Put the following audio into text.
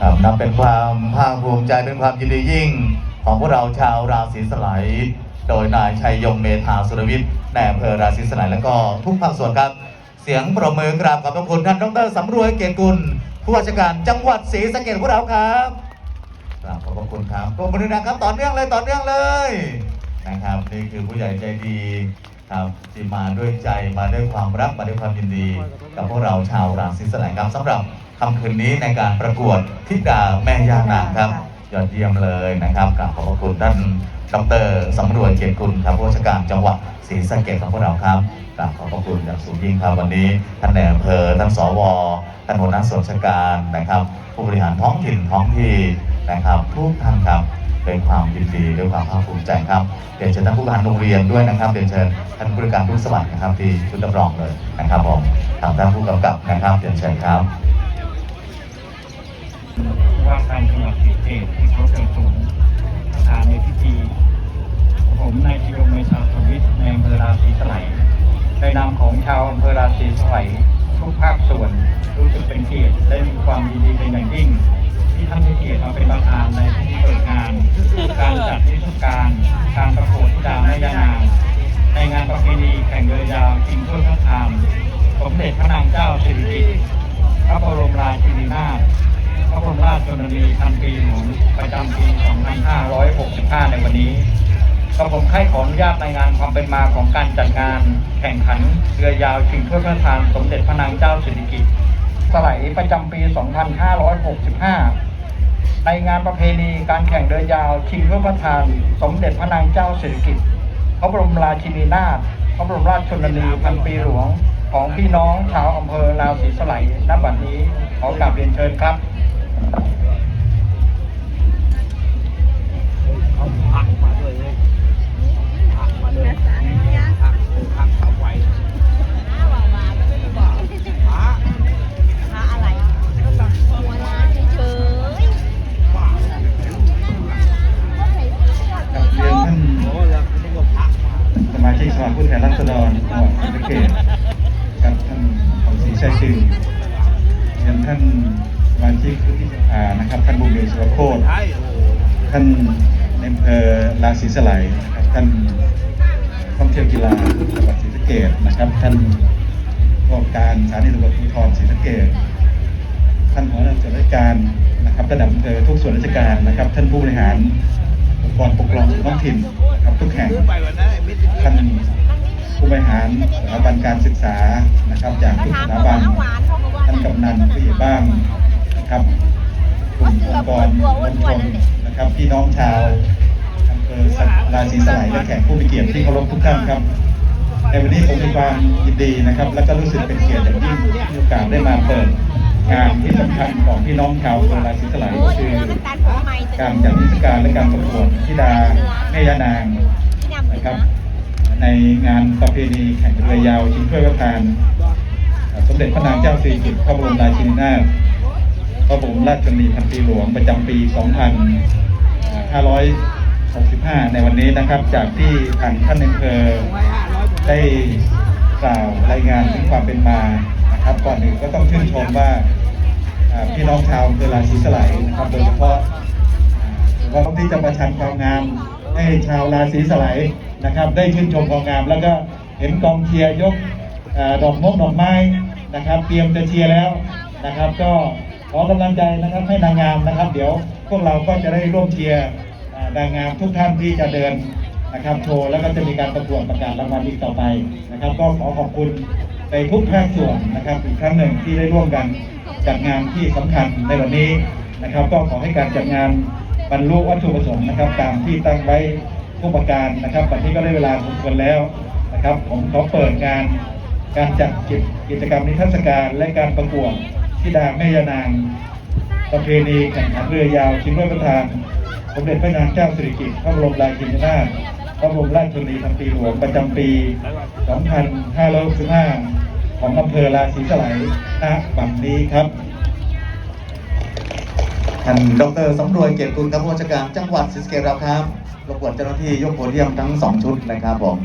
ครับนับเป็นความภาคภูมิใจเป็นความยินดียิ่ง ของพวกเราชาวราศีสไลยโดยนายชัยยงเมธาสุรวิทย์ในอำเภอราศีสไลยและก็ทุกภาคส่วนครับ เสียงประมือกราบขอบพระคุณท่านดรสำรวยเกียรติกุลผู้ว่าราชการจังหวัดศรีสะเกษพวกเราครับกราบขอบพระคุณครับปรบมือนะครับต่อเนื่องเลยต่อเนื่องเลยนะครับนี่คือผู้ใหญ่ใจดีครับที่มาด้วยใจมาด้วยความรักมาด้วยความยินดี กับพวกเราชาวราศีสไลยครับสำหรับ คำคืนนี้ในการประกวดทิดาแม่ย่านางครับ ยอดเยี่ยมเลยนะครับกราบขอบพระคุณท่านดรสำรวจเกียรติกุลครับผู้ว่าราชการจังหวัดศรีสะเกษของพวกเราครับกราบขอบพระคุณอย่างสูงยิ่งครับวันนี้ท่านในอำเภอท่านสวท่านหัวหน้าส่วนราชการนะครับ ผู้บริหารท้องถิ่นท้องที่นะครับทุกท่านครับเป็นความยินดีด้วยความภาคภูมิใจครับเรียนเชิญท่านผู้บริหารโรงเรียนด้วยนะครับเรียนเชิญท่านผู้บริการทุกสวัสดิ์นะครับที่ชุดรับรองเลยนะครับผมทางท่านผู้กำกับนะครับเรียนเชิญครับ ว่าการจังหวัดศรีเกษที่เขาเกิดสูงประธานในพิธี ผมนายชิโยมเมชาทวิทในอำเภอราศีสไลยในนามของชาวอำเภอราศีสไลยทุกภาคส่วนรู้สึกเป็นเกียรติและมีความยินดีเป็นอย่างยิ่ง ที่ท่านให้เกียรติมาเป็นประธานในพิธีเปิดงาน การจัดนิทรรศการ การประกวดดาแม่ย่านา ระบรมราชชนนีพันปีหลวงประจำปี 2565 ในวันนี้กับผมใคร่ขออนุญาตในงานความเป็นมาของการจัดงาน แข่งขันเรือยาวชิงถ้วยพระราชทานสมเด็จพระนางเจ้าสิริกิติ์สไลประจำปี 2565 ในงานประเพณีการแข่งเรือยาวชิงถ้วยพระราชทานสมเด็จพระนางเจ้าสิริกิติ์พระบรมราชินีนาถพระบรมราชชนนีพันปีหลวงของพี่น้องชาวอำเภอลาวศรีสไลณบัดนี้ขอกราบเรียนเชิญครับ หาอะไรหัวล้านเฉยๆก็ใส่เสื้อกับเรียนท่านสมาชิกสภาผู้แทนราษฎรจังหวัดศรีสะเกษกับท่านของศรีชัยชื่นเรียนท่านสมาชิกวุฒิสภานะครับท่านบุญเรืองสุรโคตรท่าน ในอำเภอราศีสไลยนะครับท่านท่องเที่ยวกีฬาจังหวัดศรีสะเกษนะครับ ท่านผู้การสถานีตำรวจภูธรศรีสะเกษท่านหัวหน้าส่วนราชการนะครับระดับอำเภอทุกส่วนราชการนะครับ ท่านผู้บริหารองค์กรปกครองส่วนท้องถิ่นครับทุกแห่งท่านผู้บริหารสถาบันการศึกษานะครับจากทุกสถาบันท่านกำนันผู้ใหญ่บ้านนะครับกลุ่มองค์กรมวลชน่น้องชาวอำเภอราศีสไลยและแขกผู้มีเกียรติที่เคารพทุกท่านครับในวันนี้ผมมีความยินดีนะครับ และก็รู้สึกเป็นเกียรติอย่างยิ่งที่มีโอกาสได้มาเปิดงานที่สำคัญของพี่น้องชาวอำเภอราศีสไลยก็คือการจัดนิทรรศการและการประกวดธิดาแม่ยานางนะครับ ในงานประเพณีแข่งเรือยาวชิงถ้วยพระทาน สมเด็จพระนางเจ้าสิริกิติ์พระบรมราชินีนาถพระบรมราชชนนีพันปีหลวงประจำปี 2565 ในวันนี้นะครับจากที่ทางท่านอำเภอได้กล่าวรายงานถึงความเป็นมานะครับ ก่อนอื่นก็ต้องชื่นชมว่าพี่น้องชาวอำเภอราศีสไลยนะครับโดยเฉพาะว่าที่จะประชันความงามให้ชาวราศีสไลยนะครับ ได้ชื่นชมความงาม แล้วก็เห็นกองเชียร์ยกอดอกมกดอกไม้นะครับ เตรียมจะเชียร์แล้วนะครับ ก็ ขอกำลังใจนะครับให้นางงามนะครับ เดี๋ยวพวกเราก็จะได้ร่วมเชียร์นางงามทุกท่านที่จะเดินนะครับโชว์แล้วก็จะมีการประกวดประกาศรางวัลอีกต่อไปนะครับ ก็ขอขอบคุณในทุกภาคส่วนนะครับอีกครั้งหนึ่งที่ได้ร่วมกันจัดงานที่สำคัญในวันนี้นะครับ ก็ขอให้การจัดงานบรรลุวัตถุประสงค์นะครับ ตามที่ตั้งไว้ผู้ประการนะครับวันนี้ก็ได้เวลาสมควรแล้วนะครับ ผมขอเปิดงานการจัดกิจกิจกรรมนิทรรศการและการประกวด ธิดาแม่ยานางประเพณีแข่งขันเรือยาวชิงถ้วยประธานสมเด็จพระนางเจ้าสิริกิติ์พระบรมราชินีนาถพระบรมราชชนนีพันปีหลวงประจำปี 2565 ของอำเภอราศีสไลยณบัดนี้ครับท่านดรสำรวยเกียรติกุลครับผู้ราชการจังหวัดศรีสะเกษเราครับรบกวนเจ้าหน้าที่ยกโพเดียมทั้งสองชุดนะครับผม